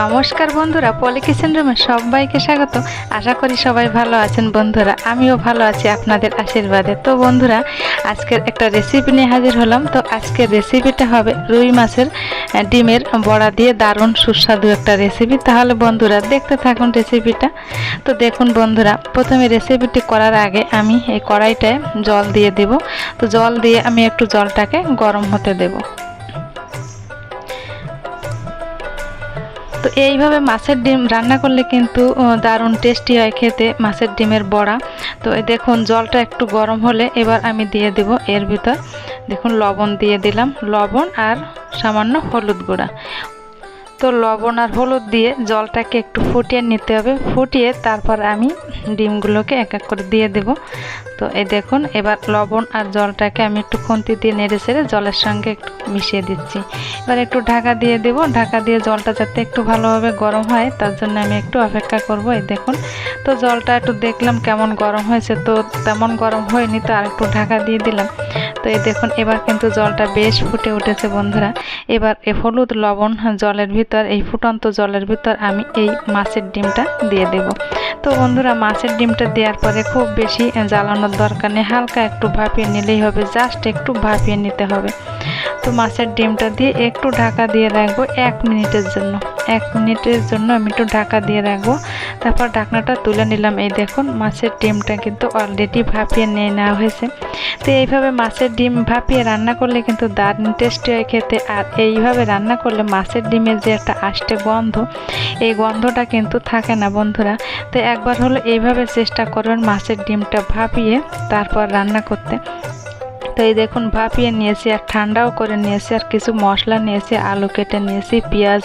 নমস্কার বন্ধুরা পলি কিচেন রুমে সবাইকে স্বাগত। আশা করি সবাই ভালো আছেন বন্ধুরা, আমিও ভালো আছি আপনাদের আশীর্বাদে। তো বন্ধুরা, আজকের একটা রেসিপি নিয়ে হাজির হলাম। তো আজকের রেসিপিটা হবে রুই মাছের ডিমের বড়া দিয়ে দারুণ সুস্বাদু একটা রেসিপি তাহলে বন্ধুরা, দেখতে থাকুন রেসিপিটা তো দেখুন বন্ধুরা, প্রথমে রেসিপিটি করার আগে আমি এই কড়াইটায় জল দিয়ে দেব। তো জল দিয়ে আমি একটু জলটাকে গরম হতে দেবো। তো এইভাবে মাছের ডিম রান্না করলে কিন্তু দারুণ টেস্টি হয় খেতে, মাছের ডিমের বড়া। তো দেখুন, জলটা একটু গরম হলে এবার আমি দিয়ে দেব এর ভিতর। দেখুন, লবণ দিয়ে দিলাম, লবণ আর সামান্য হলুদ গুঁড়া। তো লবণ আর হলুদ দিয়ে জলটাকে একটু ফুটিয়ে নিতে হবে। ফুটিয়ে তারপর আমি ডিমগুলোকে এক এক করে দিয়ে দেব। তো এই দেখুন, এবার লবণ আর জলটাকে আমি একটু খুন্তি দিয়ে নেড়ে ছেড়ে জলের সঙ্গে একটু মিশিয়ে দিচ্ছি। এবার একটু ঢাকা দিয়ে দেব। ঢাকা দিয়ে জলটা যাতে একটু ভালোভাবে গরম হয়, তার জন্য আমি একটু অপেক্ষা করব। এই দেখুন, তো জলটা একটু দেখলাম কেমন গরম হয়েছে, তো তেমন গরম হয়নি, তো আর একটু ঢাকা দিয়ে দিলাম। তো এই দেখুন, এবার কিন্তু জলটা বেশ ফুটে উঠেছে বন্ধুরা। এবার এ হলুদ, লবণ, জলের ভিতর এই ফুটন্ত জলের ভিতর আমি এই মাছের ডিমটা দিয়ে দেব। তো বন্ধুরা, মাছের ডিমটা দেওয়ার পরে খুব বেশি জ্বালানোর দরকার নেই, হালকা একটু ভাপিয়ে নিলেই হবে, জাস্ট একটু ভাপিয়ে নিতে হবে। তো মাছের ডিমটা দিয়ে একটু ঢাকা দিয়ে রাখব এক মিনিটের জন্য। এক মিনিটের জন্য আমি একটু ঢাকা দিয়ে রাখব। তারপর ঢাকনাটা তুলে নিলাম। এই দেখুন, মাছের ডিমটা কিন্তু অলরেডি ভাপিয়ে নিয়ে নেওয়া হয়েছে। তো এইভাবে মাছের ডিম ভাপিয়ে রান্না করলে কিন্তু দারুণ টেস্টি হয় খেতে। আর এইভাবে রান্না করলে মাছের ডিমের যে একটা আষ্টে গন্ধ, এই গন্ধটা কিন্তু থাকে না বন্ধুরা। তো একবার হলো এইভাবে চেষ্টা করবেন মাছের ডিমটা ভাপিয়ে তারপর রান্না করতে। তো এই দেখুন, ভাপিয়ে নিয়েছি, আর ঠান্ডাও করে নিয়েছি, আর কিছু মশলা নিয়েছি, আলু কেটে নিয়েছি, পেঁয়াজ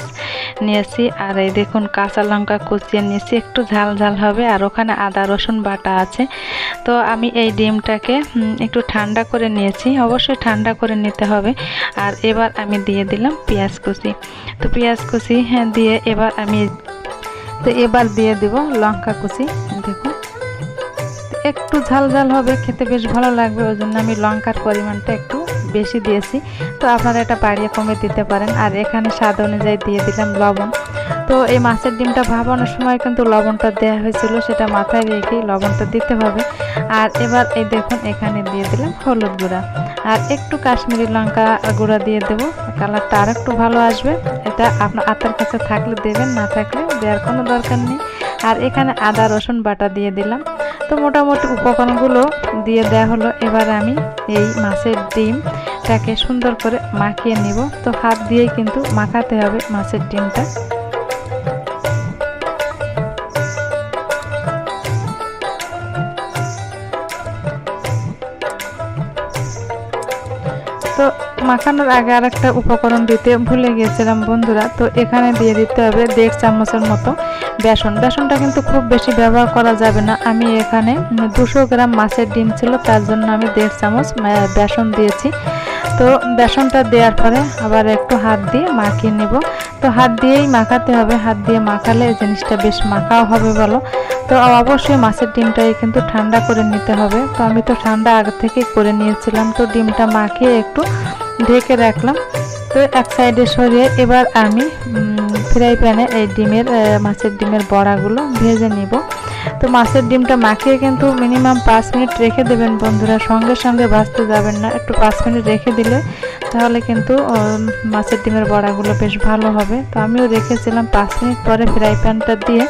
নিয়েছি, আর এই দেখুন কাঁচা লঙ্কা কুচিয়ে নিয়েছি, একটু ঝাল ঝাল হবে, আর ওখানে আদা, রসুন বাটা আছে। তো আমি এই ডিমটাকে একটু ঠান্ডা করে নিয়েছি, অবশ্যই ঠান্ডা করে নিতে হবে। আর এবার আমি দিয়ে দিলাম পেঁয়াজ কুচি। তো পেঁয়াজ কুচি হ্যাঁ দিয়ে এবার আমি, তো এবার দিয়ে দেব লঙ্কা কুচি। একটু ঝাল ঝাল হবে, খেতে বেশ ভালো লাগবে ওই জন্য আমি লঙ্কার পরিমাণটা একটু বেশি দিয়েছি। তো আপনারা এটা বাড়িয়ে কমে দিতে পারেন। আর এখানে স্বাদ অনুযায়ী দিয়ে দিলাম লবণ। তো এই মাছের ডিমটা ভাবানোর সময় কিন্তু লবণটা দেওয়া হয়েছিল, সেটা মাথায় রেখে লবণটা দিতে হবে। আর এবার এই দেখুন, এখানে দিয়ে দিলাম হলুদ গুঁড়া। আর একটু কাশ্মীরি লঙ্কা গুঁড়া দিয়ে দেবো। কালারটা আর একটু ভালো আসবে। এটা আপনার আতার কাছে থাকলে দেবেন, না থাকলে দেওয়ার কোনো দরকার নেই। আর এখানে আদা, রসুন বাটা দিয়ে দিলাম। তো মোটামুটি উপকরণগুলো দিয়ে দেওয়া হলো। এবার আমি এই মাছের ডিমটাকে সুন্দর করে মাখিয়ে নিব। তো হাত দিয়েই কিন্তু মাখাতে হবে মাছের ডিমটা। মাখানোর আগে আর একটা উপকরণ দিতে ভুলে গিয়েছিলাম বন্ধুরা, তো এখানে দিয়ে দিতে হবে দেড় চামচের মতো বেসন। বেসনটা কিন্তু খুব বেশি ব্যবহার করা যাবে না। আমি এখানে দুশো গ্রাম মাছের ডিম ছিল, তার জন্য আমি দেড় চামচ বেসন দিয়েছি। তো বেসনটা দেওয়ার পরে আবার একটু হাত দিয়ে মাখিয়ে নেব। তো হাত দিয়েই মাখাতে হবে। হাত দিয়ে মাখালে এই জিনিসটা বেশ মাখাও হবে বলো। তো অবশ্যই মাছের ডিমটাই কিন্তু ঠান্ডা করে নিতে হবে। তো আমি তো ঠান্ডা আগে থেকেই করে নিয়েছিলাম। তো ডিমটা মাখিয়ে একটু ঢেকে রাখলাম। তো এক সাইডে সরিয়ে এবার আমি ফ্রাই প্যানে এই ডিমের মাছের ডিমের বড়াগুলো ভেজে নিব। তো মাছের ডিমটা মাখিয়ে কিন্তু মিনিমাম পাঁচ মিনিট রেখে দেবেন বন্ধুরা। সঙ্গে সঙ্গে ভাজতে যাবেন না, একটু পাঁচ মিনিট রেখে দিলে তাহলে কিন্তু মাছের ডিমের বড়াগুলো বেশ ভালো হবে। তো আমিও রেখেছিলাম পাঁচ মিনিট পরে ফ্রাই প্যানটা দিয়ে।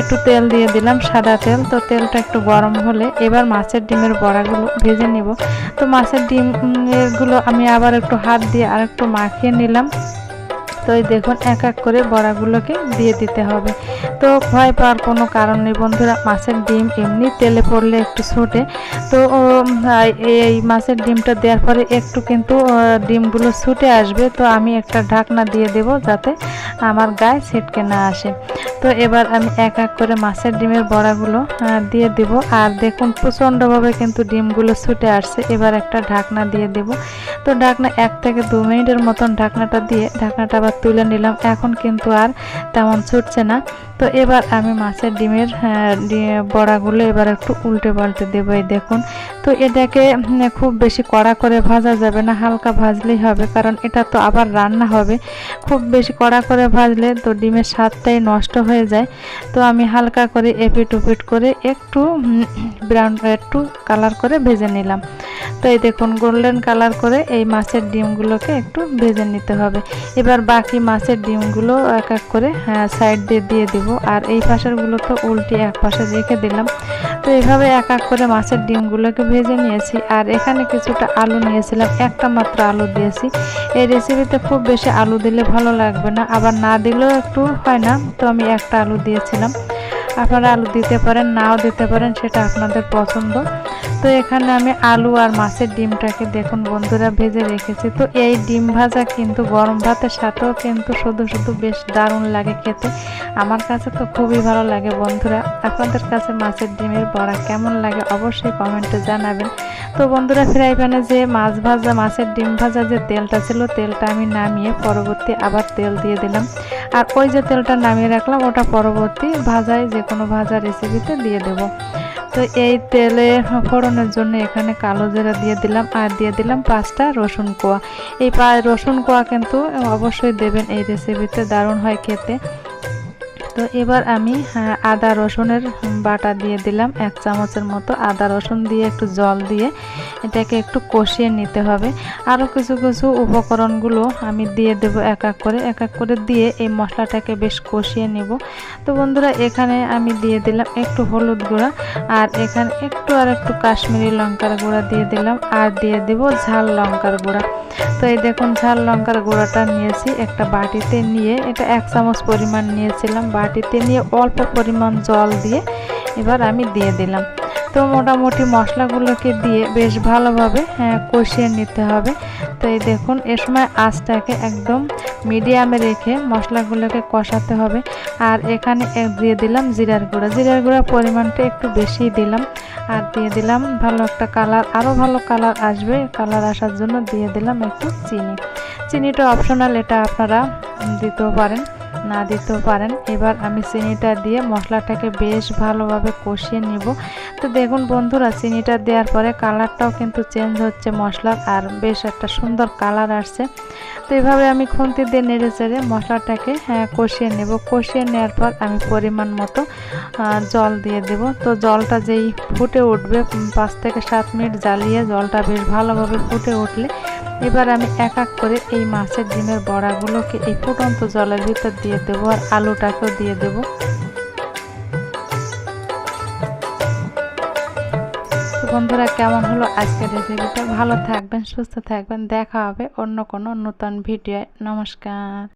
একটু তেল দিয়ে দিলাম সাদা তেল। তো তেলটা একটু গরম হলে এবার মাছের ডিমের বড়াগুলো ভেজে নিব। তো মাছের ডিম উম, আমি আবার একটু হাত দিয়ে আর একটু মাখিয়ে নিলাম। তো এই দেখুন এক এক করে বড়াগুলোকে দিয়ে দিতে হবে। তো ভয় পাওয়ার কোনো কারণ নেই বন্ধুরা মাছের ডিম এমনি তেলে পড়লে একটু ছোটে। তো এই মাছের ডিমটা দেওয়ার পরে একটু কিন্তু ডিমগুলো ছুটে আসবে। তো আমি একটা ঢাকনা দিয়ে দেব যাতে আমার গায়ে ছিটকে না আসে। তো এবার আমি এক এক করে মাছের ডিমের বড়াগুলো দিয়ে দেব। আর দেখুন, প্রচণ্ডভাবে কিন্তু ডিমগুলো ছুটে আসছে। এবার একটা ঢাকনা দিয়ে দেব। তো ঢাকনা এক থেকে দু মিনিটের মতন ঢাকনাটা দিয়ে, ঢাকনাটা আবার তুলে নিলাম। এখন কিন্তু আর তেমন ছুটছে না। তো এবার আমি মাছের ডিমের বড়াগুলো এবার একটু উল্টে পাল্টে দেবো। এই দেখুন, তো এটাকে খুব বেশি কড়া করে ভাজা যাবে না, হালকা ভাজলেই হবে। কারণ এটা তো আবার রান্না হবে। খুব বেশি কড়া করে ভাজলে তো ডিমের স্বাদটাই নষ্ট হয়ে যায়। তো আমি হালকা করে এপিট উপিট করে একটু ব্রাউন একটু কালার করে ভেজে নিলাম। তো এই দেখুন গোল্ডেন কালার করে এই মাছের ডিমগুলোকে একটু ভেজে নিতে হবে। এবার বাকি মাছের ডিমগুলো এক এক করে সাইড দিয়ে দিয়ে দিব। আর এই পাশেরগুলো তো উল্টে এক পাশে রেখে দিলাম। তো এইভাবে এক এক করে মাছের ডিমগুলোকে ভেজে নিয়েছি। আর এখানে কিছুটা আলু নিয়েছিলাম, একটা মাত্র আলু দিয়েছি। এই রেসিপিতে খুব বেশি আলু দিলে ভালো লাগবে না। আবার না দিলেও একটু হয় না। তো আমি একটা আলু দিয়েছিলাম। আপনারা আলু দিতে পারেন, নাও দিতে পারেন, সেটা আপনাদের পছন্দ। তো এখানে আমি আলু আর মাছের ডিমটাকে দেখুন বন্ধুরা, ভেজে রেখেছি। তো এই ডিম ভাজা কিন্তু গরম ভাতের সাথেও কিন্তু শুধু শুধু বেশ দারুণ লাগে খেতে। আমার কাছে তো খুবই ভালো লাগে বন্ধুরা। আপনাদের কাছে মাছের ডিমের বড়া কেমন লাগে অবশ্যই কমেন্টে জানাবেন। তো বন্ধুরা, ফ্রাই প্যানে যে মাছ ভাজা, মাছের ডিম ভাজা যে তেলটা ছিল, তেলটা আমি নামিয়ে পরবর্তী আবার তেল দিয়ে দিলাম। আর ওই যে তেলটা নামিয়ে রাখলাম, ওটা পরবর্তী ভাজায় যে কোনো ভাজা রেসিপিতে দিয়ে দেব। তো এই তেলে ফোড়নের জন্য এখানে কালো জিরা দিয়ে দিলাম আর দিয়ে দিলাম পাঁচটা রসুন কোয়া। এই পা, রসুন কোয়া কিন্তু অবশ্যই দেবেন এই রেসিপিতে দারুণ হয় খেতে। তো এবার আমি হ্যাঁ, আদা রসুনের বাটা দিয়ে দিলাম এক চামচের মতো আদা রসুন দিয়ে একটু জল দিয়ে এটাকে একটু কষিয়ে নিতে হবে। আরও কিছু কিছু উপকরণগুলো আমি দিয়ে দেব এক এক করে এক এক করে দিয়ে এই মশলাটাকে বেশ কষিয়ে নেব। তো বন্ধুরা এখানে আমি দিয়ে দিলাম একটু হলুদ গুঁড়া আর এখানে একটু আর একটু কাশ্মীরি লঙ্কার গুঁড়া দিয়ে দিলাম আর দিয়ে দেব ঝাল লঙ্কার গুঁড়া। তো এই দেখুন ঝাল লঙ্কার গুঁড়াটা নিয়েছি একটা বাটিতে নিয়ে এটা এক চামচ পরিমাণ নিয়েছিলাম বাটিতে নিয়ে অল্প পরিমাণ জল দিয়ে এবার আমি দিয়ে দিলাম। তো মোটামুটি মশলাগুলোকে দিয়ে বেশ ভালোভাবে হ্যাঁ, কষিয়ে নিতে হবে। তো এই দেখুন এ সময় আঁচটাকে একদম মিডিয়ামে রেখে মশলাগুলোকে কষাতে হবে। আর এখানে দিয়ে দিলাম জিরার গুঁড়া। জিরার গুঁড়ার পরিমাণটা একটু বেশি দিলাম আর দিয়ে দিলাম ভালো একটা কালার আরও ভালো কালার আসবে। কালার আসার জন্য দিয়ে দিলাম একটু চিনি। চিনিটা অপশনাল এটা আপনারা দিতেও পারেন। না দিতেও পারেন। এবার আমি চিনিটা দিয়ে মশলাটাকে বেশ ভালোভাবে কষিয়ে নিব। তো দেখুন বন্ধুরা চিনিটা দেওয়ার পরে কালারটাও কিন্তু চেঞ্জ হচ্ছে মশলার আর বেশ একটা সুন্দর কালার আসছে। তো এইভাবে আমি খুন্তি দিয়ে নেড়ে চেড়ে মশলাটাকে হ্যাঁ, কষিয়ে নেব। কষিয়ে নেওয়ার পর আমি পরিমাণ মতো জল দিয়ে দেব। তো জলটা যেই ফুটে উঠবে পাঁচ থেকে সাত মিনিট জ্বালিয়ে জলটা বেশ ভালোভাবে ফুটে উঠলে এবার আমি এক এক করে এই মাছের ডিমের বড়াগুলোকে এই ফুটন্ত জলের ভিতর দিয়ে দেবো আর আলুটাকেও দিয়ে দেবো। বন্ধুরা, কেমন হলো আজকের রেসিপিটা? ভালো থাকবেন, সুস্থ থাকবেন। দেখা হবে অন্য কোনো নতুন ভিডিওয়। নমস্কার।